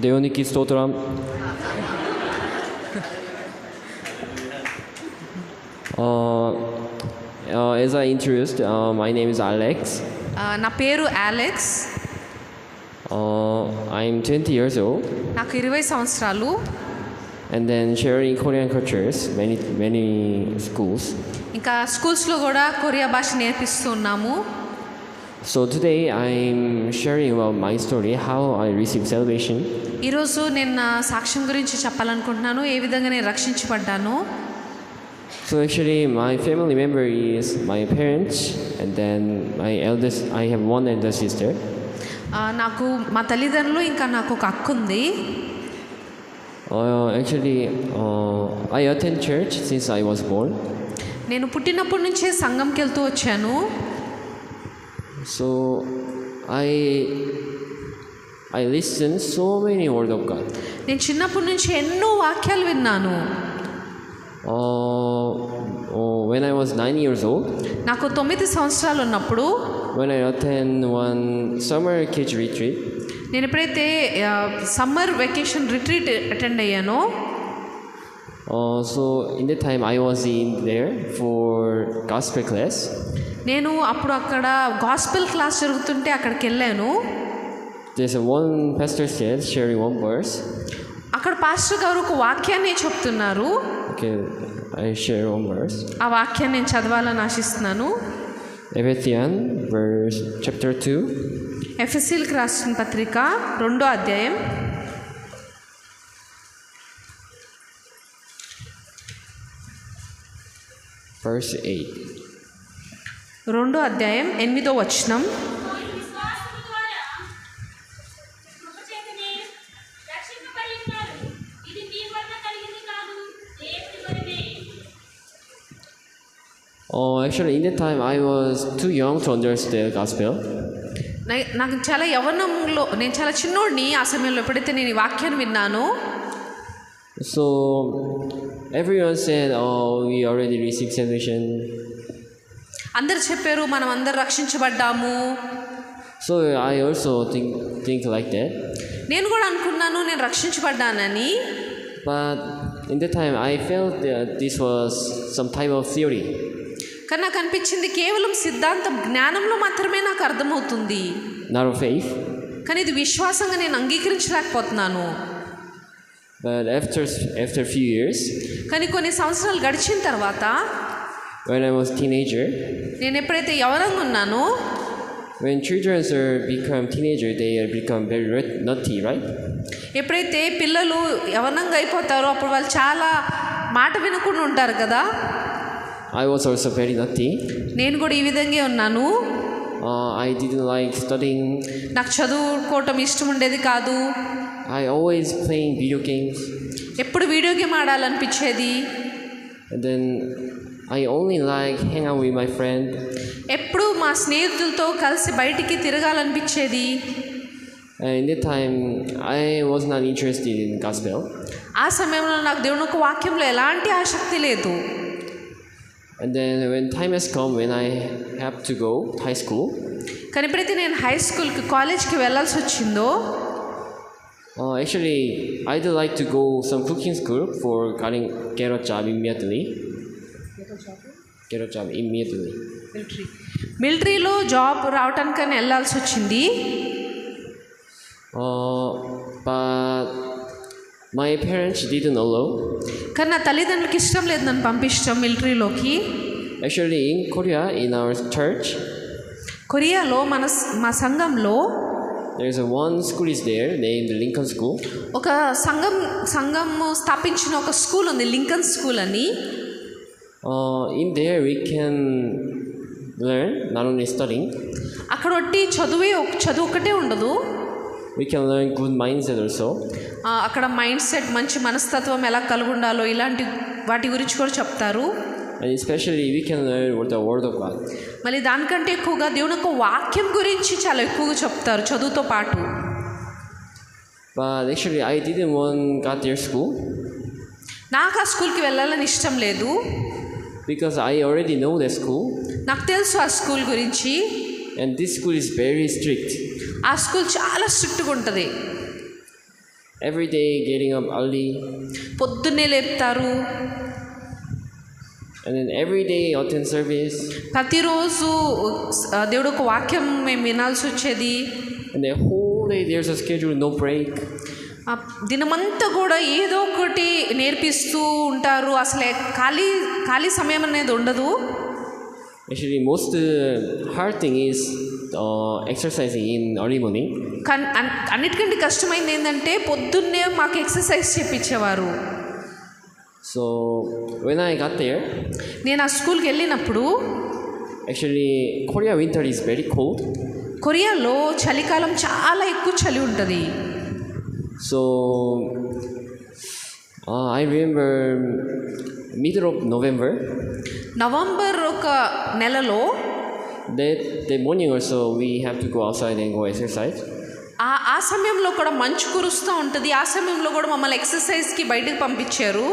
దేవునికి స్తోత్రం uh, uh, as I introduced, uh, my name is Alex. ఆ, నా పేరు Alex Uh, I'm 20 years old, నాకు ఇరవై సంవత్సరాలు and then sharing Korean cultures many many schools. ఇంకా స్కూల్స్లో కూడా కొరియా భాష నేర్పిస్తున్నాము So today I'm sharing about my story, how I received salvation. ఈరోజు నేను నా సాక్ష్యం గురించి చెప్పాలనుకుంటున్నాను ఏ విధంగా నేను రక్షించబడ్డాను. So actually my family member is my parents and then my elders I have one elder sister నాకు మా తల్లిదండ్రులు ఇంకా నాకు ఒక అక్క ఉంది. Actually I attend church since I was born నేను పుట్టినప్పటి నుంచే సంఘంకి వెళ్తూ వచ్చాను. So I I listened so many word of God. నేను చిన్నప్పటి నుంచి ఎన్నో వాక్యాలు విన్నాను Uh, uh, when I was nine years old, నాకు తొమ్మిది సంవత్సరాలు ఉన్నప్పుడు when I attend one summer kids retreat, నేను ఎప్పుడైతే సమ్మర్ వెకేషన్ రిట్రీట్ అటెండ్ అయ్యానో uh, so in the time I was in there for gospel class. నేను అప్పుడు అక్కడ గాస్పెల్ క్లాస్ జరుగుతుంటే అక్కడికి వెళ్ళాను There's a one pastor said sharing one verse. అక్కడ పాస్టర్ గారు ఒక వాక్యాన్ని చెప్తున్నారు Okay, I share one verse. ఆ వాక్యాన్ని నేను చదవాలని ఆశిస్తున్నాను Ephesians verse chapter two. ఎఫ్ఎస్సీలకు రాసిన పత్రిక రెండో అధ్యాయం verse 8. రెండో అధ్యాయం ఎనిమిదో వచనం. Oh, actually, in that time I was too young to understand the gospel. నాకు చాలా యవనంలో నేను చాలా చిన్నోడిని ఆ సమయంలో ఎప్పుడైతే నేను ఈ వాక్యాన్ని విన్నానో So everyone said, "Oh, we already received salvation." అందరు చెప్పారు మనం అందరు రక్షించబడ్డాము So I also think think like that. నేను కూడా అనుకున్నాను నేను రక్షించబడ్డానని in that time I felt that this was some type of theory. కానీ నాకు అనిపించింది కేవలం సిద్ధాంతం జ్ఞానంలో మాత్రమే నాకు అర్థమవుతుంది of faith. కానీ ఇది విశ్వాసంగా నేను అంగీకరించలేకపోతున్నాను after after a few years, కానీ కొన్ని సంవత్సరాలు గడిచిన తర్వాత when I was teenager, నేను ఎప్పుడైతే యవనంగా ఉన్నానో when children are become teenager, they are become very nutty, right? ఎప్పుడైతే పిల్లలు యవనంగా అయిపోతారో అప్పుడు వాళ్ళు చాలా మాట వినకుండా ఉంటారు కదా I was also very nutty. నేను కూడా ఈ విధంగా ఉన్నాను Uh, I didn't like studying. నాకు చదువుకోవటం ఇష్టం ఉండేది కాదు I always playing video games, ఎప్పుడు వీడియో గేమ్ ఆడాలనిపించేది and then I only like hang out with my friend. ఎప్పుడు మా స్నేహితులతో కలిసి బయటికి తిరగాలనిపించేది And in that time, I was not interested in gospel. ఆ సమయంలో నాకు దేవుని ఒక వాక్యంలో ఎలాంటి ఆసక్తి లేదు And then when time has come, when I have to go to high school, కానీ ఎప్పుడైతే నేను హై స్కూల్కి కాలేజ్కి వెళ్ళాల్సి వచ్చిందో uh, actually I'd like to go some cooking school for getting get a job immediately. Military. మిలిటరీలో job రావటానికి అని వెళ్ళాల్సి వచ్చింది. మై పేరెంట్స్ డీటెన్ అల్లో కానీ నా తల్లిదండ్రులకి ఇష్టం లేదు నన్ను పంపించడం మిలిటరీలోకి. Actually in Korea in our church కొరియాలో మన మా సంఘంలో There is a one school is there named the Lincoln School. ఒక సంఘం సంఘం స్థాపించిన ఒక స్కూల్ ఉంది లింకన్ స్కూల్ అని. In there, we can learn not only studying, అక్కడ ఒట్టి చదువే చదువు ఒకటే ఉండదు we can learn good mindset also. అక్కడ మైండ్ సెట్ మంచి మనస్తత్వం ఎలా కలిగి ఉండాలో ఇలాంటి వాటి గురించి కూడా చెప్తారు And especially, we can learn what the Word of God. మళ్ళీ దానికంటే ఎక్కువగా దేవుని యొక్క వాక్యం గురించి చాలా ఎక్కువగా చెప్తారు చదువుతో పాటు But actually, I didn't want got their school నాకు ఆ స్కూల్కి వెళ్ళాలని ఇష్టం లేదు because I already know that school, నాకు తెలుసు ఆ స్కూల్ గురించి and this school is very strict. ఆ స్కూల్ చాలా స్ట్రిక్ట్గా ఉంటుంది every day getting up early, పొద్దున్నే లేపుతారు and then every day attend service, ప్రతిరోజు ఆ, దేవుడు ఒక వాక్యం మేము వినాల్సి వచ్చేది and the whole day there's a schedule, no break. దినమంతా కూడా ఏదో ఒకటి నేర్పిస్తూ ఉంటారు అసలే ఖాళీ ఖాళీ సమయం అనేది ఉండదు Actually, most uh, hard thing is uh, exercising in early morning. కన్ అన్- అన్నిటికంటే కష్టమైంది ఏంటంటే పొద్దున్నే మాకు ఎక్సర్సైజ్ చేపించేవారు So when I got there, నేను ఆ స్కూల్కి వెళ్ళినప్పుడు actually Korea winter is very cold. కొరియాలో చలికాలం చాలా ఎక్కువ చలి ఉంటుంది So uh, I remember middle of November. November ఒక నెలలో That the morning also we have to go outside and go exercise. ఆ ఆ సమయంలో కూడా మంచు కురుస్తూ ఉంటుంది ఆ సమయంలో కూడా మమ్మల్ని ఎక్సర్సైజ్కి బయటకు పంపించారు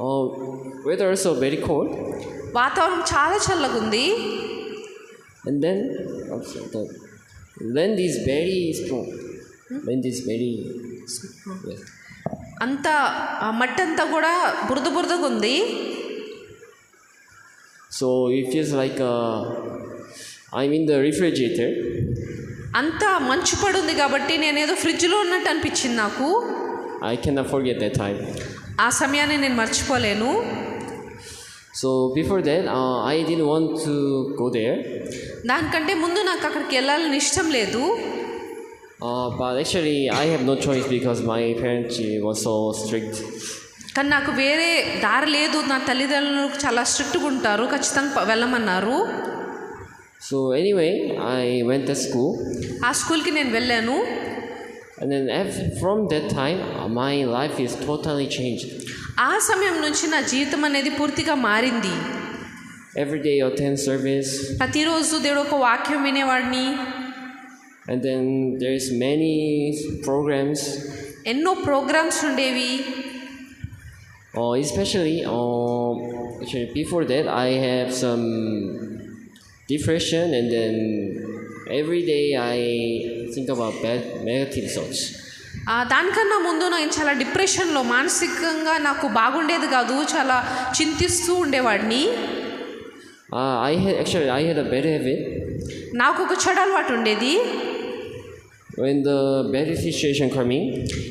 Uh, weather also very cold. వాతావరణం చాలా చల్లగా ఉంది And then also the land is very strong. Hmm. అంత మట్టి అంతా కూడా బురద బురదగా ఉంది. So it is like I mean the refrigerator అంత మంచు పడుంది కాబట్టి నేను ఏదో ఫ్రిడ్జ్లో ఉన్నట్టు అనిపించింది నాకు. I can afford get that time ఆ సమయాన్ని నేను మర్చిపోలేను. So before then I didn't want to go there దానికంటే ముందు నాకు అక్కడికి వెళ్ళాలని ఇష్టం లేదు. Uh, but actually, I have no choice because my parents were so strict. కానీ నాకు వేరే దారి లేదు. నా తల్లిదండ్రులు చాలా స్ట్రిక్ట్గా ఉంటారు. ఖచ్చితంగా వెళ్ళమన్నారు. So anyway I went school ఆ స్కూల్కి నేను వెళ్ళాను. From that time my life is totally change ఆ సమయం నుంచి నా జీవితం అనేది పూర్తిగా మారింది. ఎవ్రీడే యోర్ టెన్ సర్వీస్ ప్రతిరోజు దేవుడు ఒక వాక్యం వినేవాడిని. And then there is many programs ఎన్నో ప్రోగ్రామ్స్ ఉండేవి? Especially before that I have some depression and then every day I think about మెగాథీన్ songs దానికన్నా ముందు నేను చాలా డిప్రెషన్లో మానసికంగా నాకు బాగుండేది కాదు చాలా చింతిస్తూ ఉండేవాడిని. I actual I had a bad heavy నాకు ఒక చెడు అలవాటు ఉండేది. When the bad situation coming.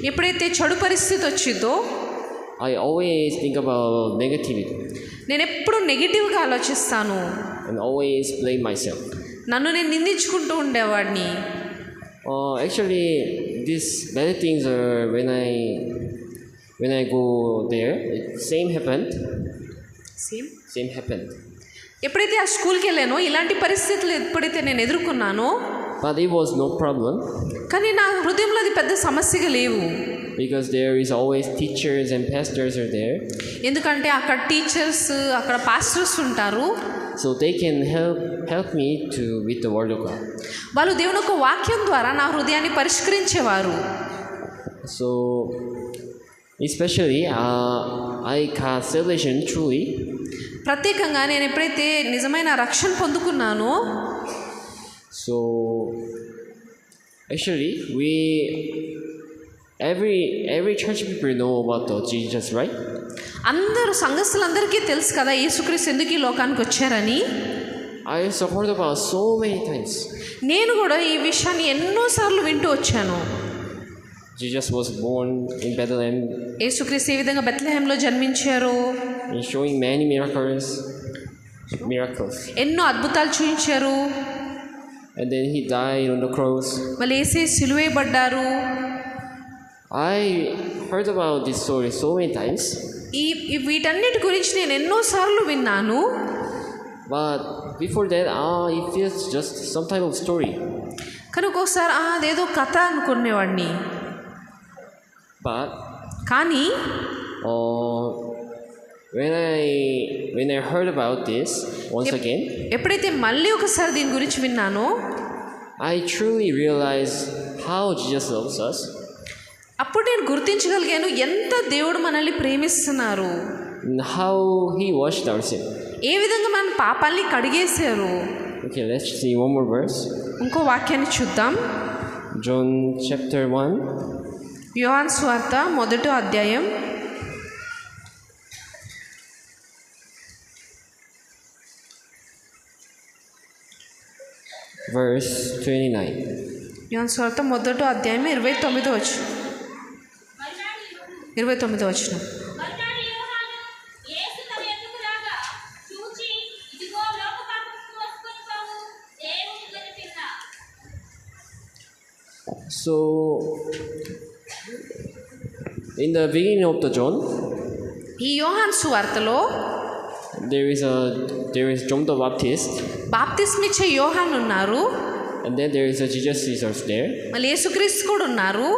ఎప్పుడైతే చెడు పరిస్థితి వచ్చిందో I always think about negativity నేను ఎప్పుడు నెగిటివ్గా ఆలోచిస్తాను and always blame myself. నన్ను నేను నిందించుకుంటూ ఉండేవాడిని Uh, actually, these bad things are when I when I go there. It, same happened. Same Same happened. ఎప్పుడైతే ఆ స్కూల్కి వెళ్ళానో ఇలాంటి పరిస్థితులు ఎప్పుడైతే నేను ఎదుర్కొన్నానో But it was no problem కానీ నా హృదయంలో అది పెద్ద సమస్యగా లేవు because there is always teachers and pastors are there, ఎందుకంటే అక్కడ టీచర్స్ అక్కడ పాస్టర్స్ ఉంటారు so they can help help me to with the word of God. వాళ్ళు దేవుని ఒక వాక్యం ద్వారా నా హృదయాన్ని పరిష్కరించేవారు So, especially, uh, I got salvation truly ప్రత్యేకంగా నేను ఎప్పుడైతే నిజమైన రక్షణ పొందుకున్నానో So Actually, we every every church people know about the Jesus, right? అందరు సంఘస్థులందరికీ తెలుసు కదా యేసుక్రీస్తు ఎందుకు ఈ లోకానికి వచ్చారని? I support about so many things నేను కూడా ఈ విషయాన్ని ఎన్నోసార్లు వింటూ వచ్చాను. Jesus was born in Bethlehem యేసుక్రీస్తు ఈ విధంగా బెత్లహేమ్లో జన్మించారు? షోయింగ్ మెనీ మిరాకల్స్ మిరాకల్స్ ఎన్నో అద్భుతాలు చూపించారు. And then he died on the cross. వేసే సిలువేయబడ్డారు I heard about this story so many times, ఈ వీటన్నిటి గురించి నేను ఎన్నోసార్లు విన్నాను but before that, ah, it feels just some type of story. కానీ ఒక్కొక్కసారి "ఆ, అదేదో కథ అనుకునేవాడిని But కానీ uh, when I when I heard about this once again, ఎప్పుడైతే మళ్ళీ ఒకసారి దీని గురించి విన్నానో I truly realized how Jesus loves us అప్పుడు నేను గుర్తించగలిగాను ఎంత దేవుడు మనల్ని ప్రేమిస్తున్నారు how He washed our sin. ఏ విధంగా మన పాపాల్ని కడిగేశారు Okay, let's see one more verse. ఇంకో వాక్యాన్ని చూద్దాం John chapter 1, యోహాన్ స్వార్త మొదటి అధ్యాయం verse 29. యోహాన్ స్వార్త మొదటి అధ్యాయం ఇరవై తొమ్మిది వచ్చు మర్నాడు ఇరవై తొమ్మిది వచ్చిన So, in the beginning of the John, ఈ యోహాన్ సువార్తలో there is a there is John the Baptist, బాప్తిస్మిచ్చే యోహాన్ ఉన్నారు and then there is a Jesus Jesus there. మళ్ళీ యేసుక్రీస్తు కూడా ఉన్నారు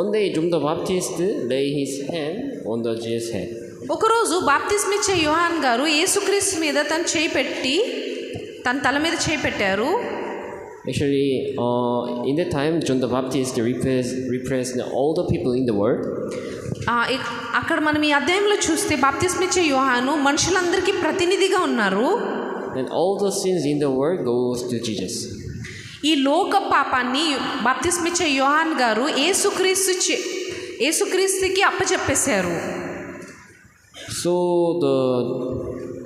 One day, John the Baptist lay his hand on the Jesus' head. ఒకరోజు బాప్తిస్మిచ్చే యోహాన్ గారు యేసుక్రీస్తు మీద తను చేయి పెట్టి తన తల మీద చేయి పెట్టారు Actually, uh, in that time, John the Baptist repres- represents all the people in the world, ఆ, ఇక్- అక్కడ మనం ఈ అధ్యాయంలో చూస్తే బాప్తిస్మిచ్చే యోహాను మనుషులందరికీ ప్రతినిధిగా ఉన్నారు and all the sins in the world goes to Jesus. ఈ లోక పాపాన్ని బాప్తిస్మిచ్చే యోహాన్ గారు ఏసుక్రీస్తు చే- ఏసుక్రీస్తుకి అప్పచెప్పేశారు So the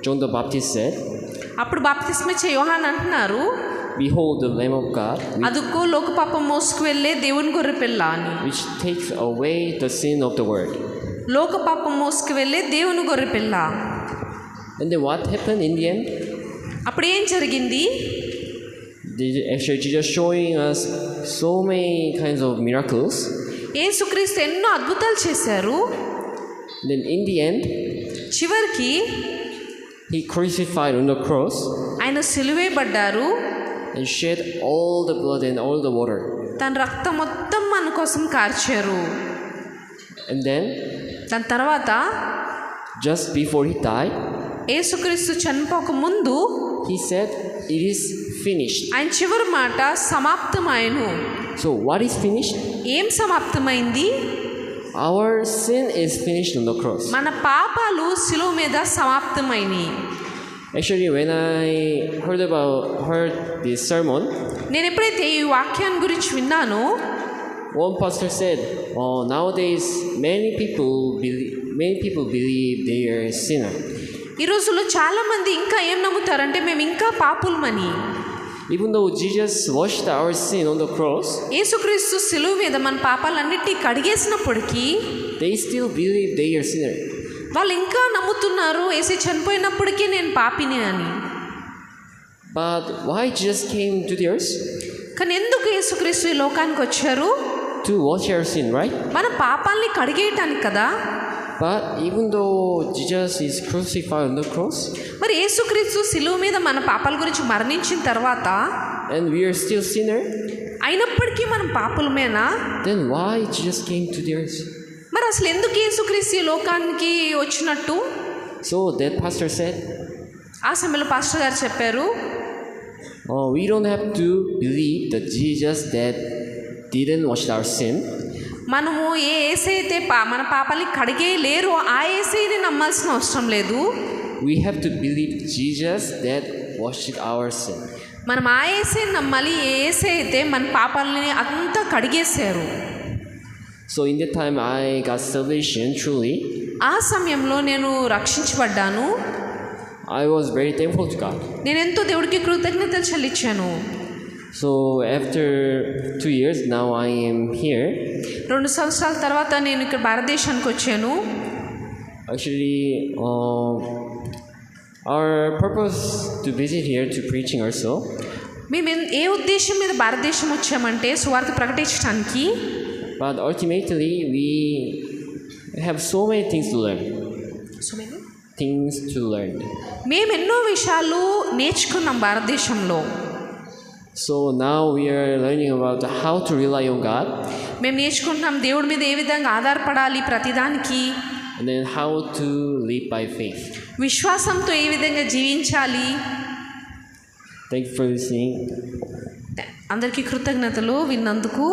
John the Baptist said, అప్పుడు బాప్తిస్మిచ్చే యోహాన్ అంటున్నారు "Behold the Lamb of God, లోక పాపం మోసుకు వెళ్ళే దేవుని గొర్రె పిల్ల అని which takes away the sin of the world." లోక పాపం మోసుకు వెళ్ళే దేవుని గొర్రె పిల్ల And then what happened in the end? అప్పుడు ఏం జరిగింది Actually, Jesus showing us so many kinds of miracles. ఏసుక్రీస్తు ఎన్నో అద్భుతాలు చేశారు Then in the end, చివరికి he crucified on the cross ఆయన సిలువేయబడ్డారు and shed all the blood and all the water. తన రక్తం మొత్తం మన కోసం కార్చారు And then, దాని తర్వాత just before he died, ఏసుక్రీస్తు చనిపోక ముందు he said, "It is finished." ఆయన చివరి మాట సమాప్తమాయను So, what is finished? ఏం సమాప్తమైంది Our sin is finished on the cross. మన పాపాలు శిలువ మీద సమాప్తమైనవి Actually, when I heard about heard this sermon, నేను ఎప్పుడైతే ఈ వాక్యాన్ని గురించి విన్నానో one pastor said, "Oh, nowadays many people believe many people believe they are sinner, ఈ రోజుల్లో చాలామంది ఇంకా ఏం నమ్ముతారంటే మేము ఇంకా పాపులమని even though Jesus washed our sin on the cross. యేసుక్రీస్తు శిలువ మీద మన పాపాలన్నిటి కడిగేసినప్పటికీ They still believe they are sinner. వాళ్ళు ఇంకా నమ్ముతున్నారు ఏసీ చనిపోయినప్పటికీ నేను పాపిని అని. But why Jesus came to the earth కానీ ఎందుకు యేసుక్రీస్తు ఈ లోకానికి వచ్చారు? To watch your sin right మన పాపాలని కడిగేయడానికి కదా. But even though Jesus is crucified on the cross మరి యేసుక్రీస్తు సిలువ మీద మన పాపాల గురించి మరణించిన తర్వాత and we are still sinner అయినప్పటికీ మనం పాపులమేనా? Then why Jesus came to the earth అసలు ఎందుకు యేసుక్రీస్తు లోకానికి వచ్చినట్టు So that pastor said, ఆ సమయంలో పాస్టర్ గారు చెప్పారు we don't have to believe that Jesus that didn't wash our sin. మనము ఏ ఏసై అయితే పా మన పాపాలని కడిగే లేరు ఆ ఏసైని నమ్మాల్సిన అవసరం లేదు We have to believe Jesus that washed our sin. మనం ఆ ఏసైని నమ్మాలి ఏ ఏసై అయితే మన పాపాలని అంతా కడిగేశారు so in the time I got salvation truly ఆ సమయంలో నేను రక్షించబడ్డాను. I was very thankful to God నేను ఎంతో దేవుడికి కృతజ్ఞత చెల్లించాను. So after two years now I'm here రెండు సంవత్సరాల తర్వాత నేను ఇక్కడ భారతదేశానికి వచ్చాను. Actually our purpose to visit here to preaching also మేము ఏ ఉద్దేశం మీద భారతదేశం వచ్చామంటే సువార్త ప్రకటించడానికి But ultimately, we have so many things to learn. Things to learn. మేము ఎన్నో విషయాలు నేర్చుకున్నాం భారతదేశంలో So now we are learning about how to rely on God మేము నేర్చుకుంటున్నాం దేవుడి మీద ఏ విధంగా ఆధారపడాలి ప్రతిదానికి and then how to live by faith. విశ్వాసంతో ఏ విధంగా జీవించాలి Thank you for listening. అందరికీ కృతజ్ఞతలు విన్నందుకు